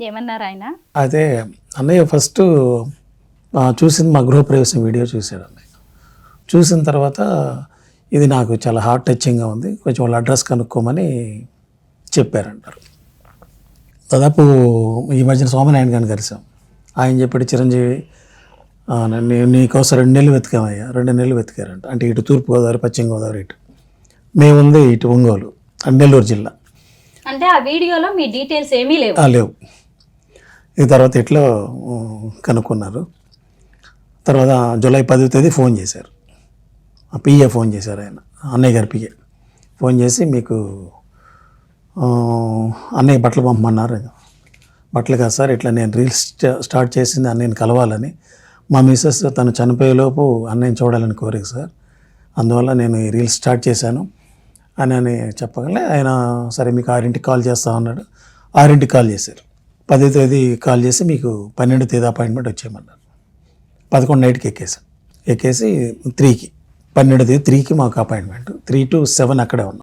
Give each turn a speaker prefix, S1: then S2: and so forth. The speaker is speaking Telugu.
S1: ఏమన్నారు ఆయన
S2: అయితే అన్నయ్య ఫస్ట్ చూసింది మా గృహప్రవేశం వీడియో చూశాడు అన్నయ్య. చూసిన తర్వాత ఇది నాకు చాలా హార్ట్ టచింగ్గా ఉంది కొంచెం వాళ్ళ అడ్రస్ కనుక్కోమని చెప్పారంటారు. దాదాపు ఈ మధ్యన సోమనారాయణ గారిని కలిసాం. ఆయన చెప్పాడు చిరంజీవి ఆ, నీ- నీకోసం రెండు నెలలు వెతికామయ్యా రెండు నెలలు వెతికారంట. అంటే ఇటు తూర్పుగోదావరి పశ్చిమ గోదావరి ఇటు. మేముంది ఇటు ఒంగోలు నెల్లూరు జిల్లా.
S1: అంటే ఆ వీడియోలో మీ డీటెయిల్స్ ఏమీ లేవు?
S2: లేవు. ఈ తర్వాత ఎట్లా కనుక్కున్నారు. తర్వాత జూలై పదో తేదీ ఫోన్ చేశారు. ఆ పిఏ ఫోన్ చేశారు ఆయన అన్నయ్య గారి పిఏ. ఫోన్ చేసి మీకు అన్నయ్య బట్టలు పంపమన్నారు బట్టలు కాదు సార్ ఇట్లా నేను రీల్స్ స్టార్ట్ చేసింది అన్నయ్యని కలవాలని. మా మిస్సెస్ తను చనిపోయేలోపు అన్నయ్యని చూడాలని కోరిక సార్. అందువల్ల నేను ఈ రీల్స్ స్టార్ట్ చేశాను. అని అని చెప్పగలే ఆయన సరే మీకు ఆరింటికి కాల్ చేస్తా అన్నాడు. ఆరింటికి కాల్ చేశారు. పదో తేదీ కాల్ చేసి మీకు పన్నెండు తేదీ అపాయింట్మెంట్ వచ్చేయమన్నారు. పదకొండు నైట్కి ఎక్కేసాను ఎక్కేసి త్రీకి పన్నెండు తేదీ త్రీకి మాకు అపాయింట్మెంట్. త్రీ టు సెవెన్ అక్కడే ఉన్నాం.